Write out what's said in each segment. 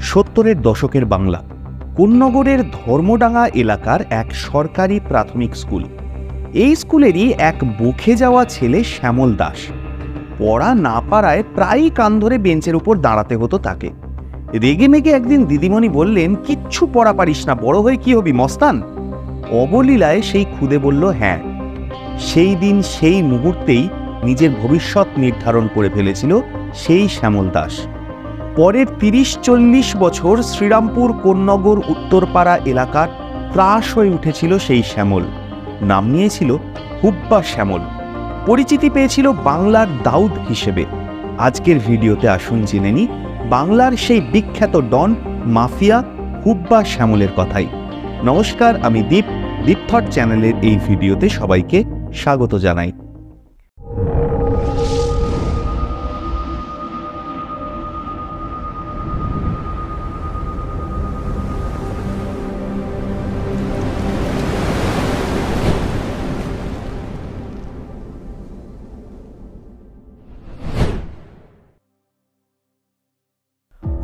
সত্তরের দশকের বাংলা, কোন্নগরের ধর্মডাঙ্গা এলাকার এক সরকারি প্রাথমিক স্কুল। এই স্কুলেরই এক বুখে যাওয়া ছেলে শ্যামল দাস। পড়া না পারায় প্রায়ই কান ধরে বেঞ্চের উপর দাঁড়াতে হতো তাকে। রেগে মেগে একদিন দিদিমণি বললেন, কিচ্ছু পড়া পারিস না, বড় হয়ে কি হবি, মস্তান? অবলীলায় সেই খুদে বলল হ্যাঁ। সেই দিন সেই মুহূর্তেই নিজের ভবিষ্যৎ নির্ধারণ করে ফেলেছিল সেই শ্যামল দাস। পরের তিরিশ চল্লিশ বছর শ্রীরামপুর কোন্নগর উত্তরপাড়া এলাকার ত্রাস হয়ে উঠেছিল সেই শ্যামল। নাম নিয়েছিল হুব্বা শ্যামল। পরিচিতি পেয়েছিল বাংলার দাউদ হিসেবে। আজকের ভিডিওতে আসুন জেনে নি বাংলার সেই বিখ্যাত ডন মাফিয়া হুব্বা শ্যামলের কথাই। নমস্কার, আমি দীপ দীপথট চ্যানেলের এই ভিডিওতে সবাইকে স্বাগত জানাই।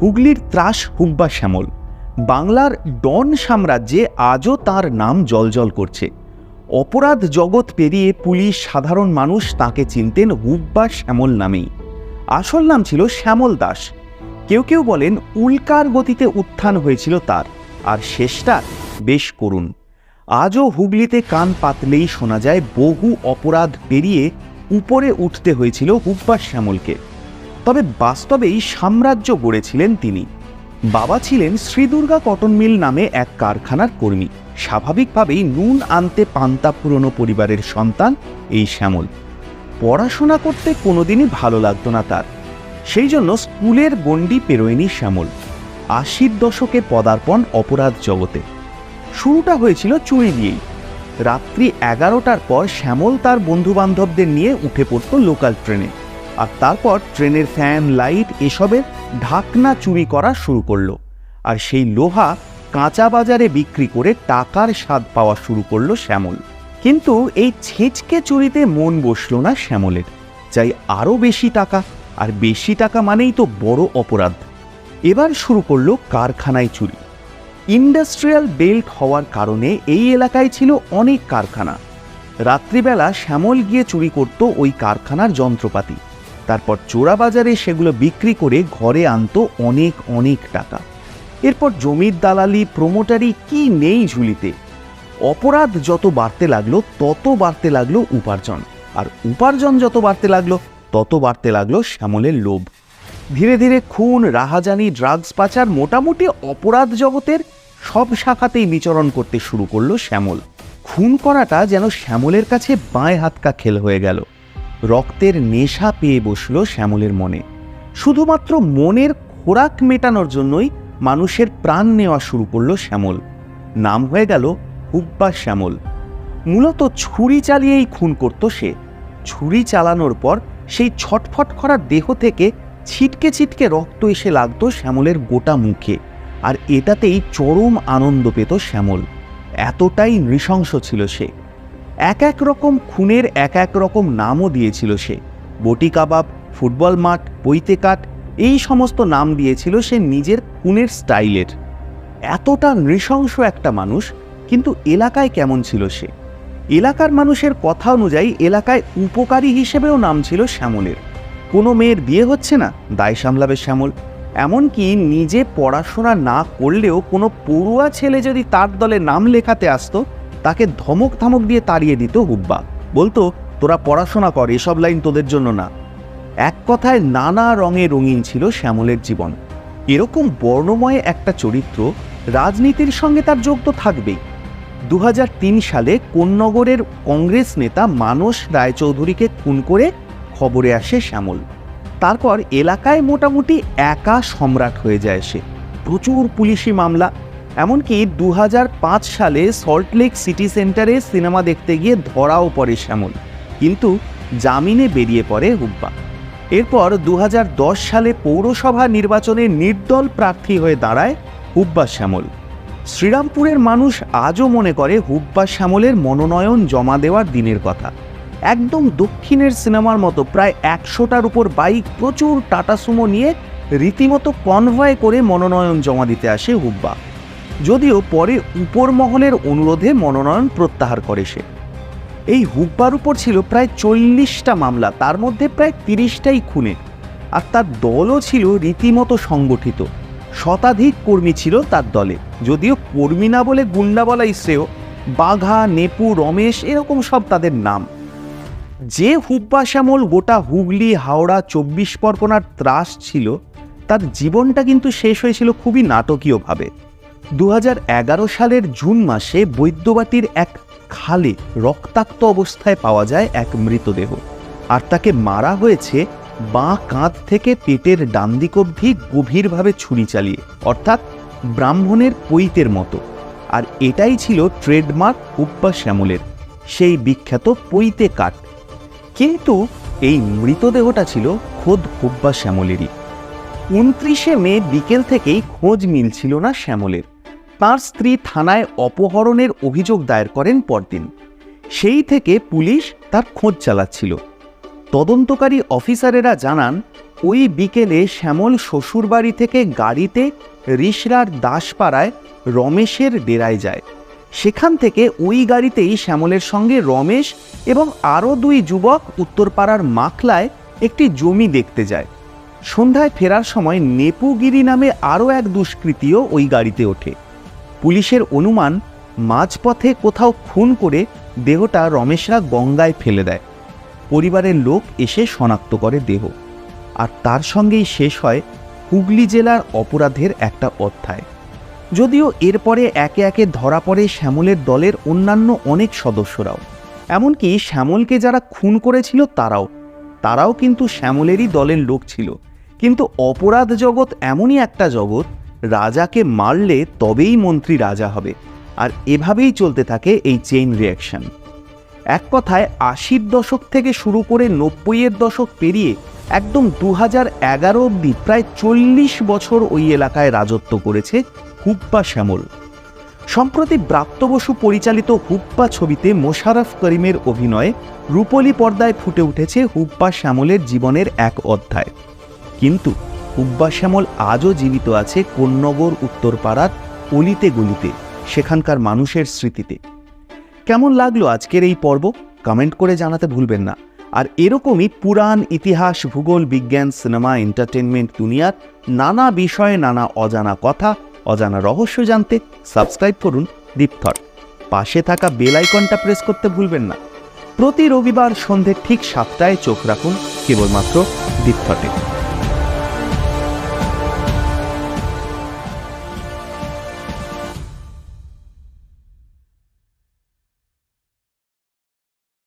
হুগলির ত্রাস হুব্বা শ্যামল বাংলার ডন সাম্রাজ্যে আজও তার নাম জলজল করছে। অপরাধ জগৎ পেরিয়ে পুলিশ সাধারণ মানুষ তাকে চিনতেন হুব্বা শ্যামল নামেই। আসল নাম ছিল শ্যামল দাস। কেউ কেউ বলেন উল্কার গতিতে উত্থান হয়েছিল তার। আর শেষটা বেশ করুণ। আজও হুগলিতে কান পাতলেই শোনা যায় বহু অপরাধ পেরিয়ে উপরে উঠতে হয়েছিল হুব্বা শ্যামলকে। তবে বাস্তবেই সাম্রাজ্য গড়েছিলেন তিনি। বাবা ছিলেন শ্রীদুর্গা কটন মিল নামে এক কারখানার কর্মী। স্বাভাবিকভাবেই নুন আনতে পান্তা পুরনো পরিবারের সন্তান এই শ্যামল। পড়াশোনা করতে কোনোদিনই ভালো লাগতো না তার। সেই জন্য স্কুলের গণ্ডি পেরোয়নি শ্যামল। আশির দশকে পদার্পণ অপরাধ জগতে। শুরুটা হয়েছিল চুরি দিয়েই। রাত্রি এগারোটার পর শ্যামল তার বন্ধুবান্ধবদের নিয়ে উঠে পড়তো লোকাল ট্রেনে। আর তারপর ট্রেনের ফ্যান, লাইট, এসবের ঢাকনা চুরি করা শুরু করল, আর সেই লোহা কাঁচা বাজারে বিক্রি করে টাকার স্বাদ পাওয়া শুরু করল শ্যামল। কিন্তু এই ছেচকে চুরিতে মন বসল না শ্যামলের চাই আরও বেশি টাকা, আর বেশি টাকা মানেই তো বড় অপরাধ। এবার শুরু করল কারখানায় চুরি। ইন্ডাস্ট্রিয়াল বেল্ট হওয়ার কারণে এই এলাকায় ছিল অনেক কারখানা। রাত্রিবেলা শ্যামল গিয়ে চুরি করত ওই কারখানার যন্ত্রপাতি। তারপর চোরা বাজারে সেগুলো বিক্রি করে ঘরে আনতো অনেক অনেক টাকা। এরপর জমির দালালি প্রমোটারি কি নেই ঝুলিতে? অপরাধ যত বাড়তে লাগল, তত বাড়তে লাগল উপার্জন। আর উপার্জন যত বাড়তে লাগল, তত বাড়তে লাগল শ্যামলের লোভ। ধীরে ধীরে খুন, রাহাজানি ড্রাগস পাচার মোটামুটি অপরাধ জগতের সব শাখাতেই বিচরণ করতে শুরু করল শ্যামল। খুন করাটা যেন শ্যামলের কাছে বাঁয় হাতকা খেল হয়ে গেল। রক্তের নেশা পেয়ে বসল শ্যামলের মনে। শুধুমাত্র মনের খোরাক মেটানোর জন্যই মানুষের প্রাণ নেওয়া শুরু করল শ্যামল। নাম হয়ে গেল হুব্বা শ্যামল। মূলত ছুরি চালিয়েই খুন করত সে। ছুরি চালানোর পর সেই ছটফট করা দেহ থেকে ছিটকে ছিটকে রক্ত এসে লাগতো শ্যামলের গোটা মুখে, আর এটাতেই চরম আনন্দ পেত শ্যামল। এতটাই নৃশংস ছিল সে। এক এক রকম খুনের এক এক রকম নামও দিয়েছিল সে। বটি কাবাব, ফুটবল মাঠ বইতে কাঠ, এই সমস্ত নাম দিয়েছিল সে নিজের খুনের স্টাইলের। এতটা নৃশংস একটা মানুষ, কিন্তু এলাকায় কেমন ছিল সে? এলাকার মানুষের কথা অনুযায়ী এলাকায় উপকারী হিসেবেও নাম ছিল শ্যামলের। কোনো মেয়ের বিয়ে হচ্ছে না, দায় সামলাবে শ্যামল। এমনকি নিজে পড়াশোনা না করলেও কোনো পড়ুয়া ছেলে যদি তার দলে নাম লেখাতে আসতো তাকে ধমক ধমক দিয়ে তাড়িয়ে দিত হুব্বা। বলতো, তোরা পড়াশোনা কর, এসব লাইন তোদের জন্য না। এক কথায় নানা রঙে রঙিন ছিল শ্যামলের জীবন। এরকম বর্ণময় একটা চরিত্র রাজনীতির সঙ্গে তার যোগ তো থাকবেই। দুহাজার তিন সালে কোন্নগরের কংগ্রেস নেতা মানস রায়চৌধুরীকে খুন করে খবরে আসে শ্যামল। তারপর এলাকায় মোটামুটি একা সম্রাট হয়ে যায় সে। প্রচুর পুলিশি মামলা এমনকি দু হাজার পাঁচ সালে সল্টলেক সিটি সেন্টারে সিনেমা দেখতে গিয়ে ধরাও পড়ে শ্যামল। কিন্তু জামিনে বেরিয়ে পড়ে হুব্বা এরপর দু হাজার দশ সালে পৌরসভা নির্বাচনে নির্দল প্রার্থী হয়ে দাঁড়ায় হুব্বা শ্যামল। শ্রীরামপুরের মানুষ আজও মনে করে হুব্বা শ্যামলের মনোনয়ন জমা দেওয়ার দিনের কথা। একদম দক্ষিণের সিনেমার মতো প্রায় একশোটার উপর বাইক প্রচুর টাটা সুমো নিয়ে রীতিমতো কনভয় করে মনোনয়ন জমা দিতে আসে হুব্বা যদিও পরে উপর মহলের অনুরোধে মনোনয়ন প্রত্যাহার করে সে। এই হুব্বার উপর ছিল প্রায় চল্লিশটা মামলা, তার মধ্যে প্রায় তিরিশটাই খুনে। আর তার দলও ছিল রীতিমতো সংগঠিত। শতাধিক কর্মী ছিল তার দলে। যদিও কর্মী না বলে গুন্ডা বলাই শ্রেয়, বাঘা, নেপু, রমেশ এরকম সব তাদের নাম। যে হুব্বা শ্যামল গোটা হুগলি, হাওড়া, চব্বিশ পরগনার ত্রাস ছিল, তার জীবনটা কিন্তু শেষ হয়েছিল খুবই নাটকীয়ভাবে। দু হাজার এগারো সালের জুন মাসে বৈদ্যবাটির এক খালে রক্তাক্ত অবস্থায় পাওয়া যায় এক মৃতদেহ। আর তাকে মারা হয়েছে বাঁ কাঁধ থেকে পেটের ডান দিক অবধি গভীরভাবে ছুরি চালিয়ে, অর্থাৎ ব্রাহ্মণের পৈতের মতো। আর এটাই ছিল ট্রেডমার্ক হুব্বা শ্যামলের, সেই বিখ্যাত পৈতে কাঠ। কিন্তু এই মৃতদেহটা ছিল খোদ হুব্বা শ্যামলেরই। উনত্রিশে মে বিকেল থেকেই খোঁজ মিলছিল না শ্যামলের। তার স্ত্রী থানায় অপহরণের অভিযোগ দায়ের করেন পরদিন। সেই থেকে পুলিশ তার খোঁজ চালাচ্ছিল। তদন্তকারী অফিসারেরা জানান, ওই বিকেলে শ্যামল শ্বশুরবাড়ি থেকে গাড়িতে রিসরার দাসপাড়ায় রমেশের ডেরায় যায়। সেখান থেকে ওই গাড়িতেই শ্যামলের সঙ্গে রমেশ এবং আরও দুই যুবক উত্তরপাড়ার মাখলায় একটি জমি দেখতে যায়। সন্ধ্যায় ফেরার সময় নেপুগিরি নামে আরও এক দুষ্কৃতীও ওই গাড়িতে ওঠে। পুলিশের অনুমান, মাঝপথে কোথাও খুন করে দেহটা রমেশরা গঙ্গায় ফেলে দেয়। পরিবারের লোক এসে শনাক্ত করে দেহ। আর তার সঙ্গেই শেষ হয় হুগলি জেলার অপরাধের একটা অধ্যায়। যদিও এরপরে একে একে ধরা পড়ে শ্যামলের দলের অন্যান্য অনেক সদস্যরাও। এমনকি শ্যামলকে যারা খুন করেছিল তারাও। তারাও কিন্তু শ্যামলেরই দলের লোক ছিল। কিন্তু অপরাধ জগৎ এমনই একটা জগৎ রাজাকে মারলে তবেই মন্ত্রী রাজা হবে। আর এভাবেই চলতে থাকে এই চেইন রিয়াকশন এক কথায় আশির দশক থেকে শুরু করে নব্বইয়ের দশক পেরিয়ে একদম দু হাজার এগারো অব্দি প্রায় চল্লিশ বছর ওই এলাকায় রাজত্ব করেছে হুপ্পা শ্যামল। সম্প্রতি ব্রাত্য বসু পরিচালিত হুপ্পা ছবিতে মোশারফ করিমের অভিনয়ে রূপলী পর্দায় ফুটে উঠেছে হুপ্পা শ্যামলের জীবনের এক অধ্যায়। কিন্তু শ্যামল আজও জীবিত আছে কোন্নগর, উত্তরপাড়ার অলিতে গলিতে, সেখানকার মানুষের স্মৃতিতে। কেমন লাগল আজকের এই পর্ব? কমেন্ট করে জানাতে ভুলবেন না। আর এরকমই পুরাণ, ইতিহাস, ভূগোল, বিজ্ঞান, সিনেমা এন্টারটেনমেন্ট দুনিয়ার নানা বিষয়ে নানা অজানা কথা, অজানা রহস্য জানতে সাবস্ক্রাইব করুন দীপথট পাশে থাকা বেল আইকনটা প্রেস করতে ভুলবেন না। প্রতি রবিবার সন্ধে ঠিক সাতটায় চোখ রাখুন কেবলমাত্র দীপথটে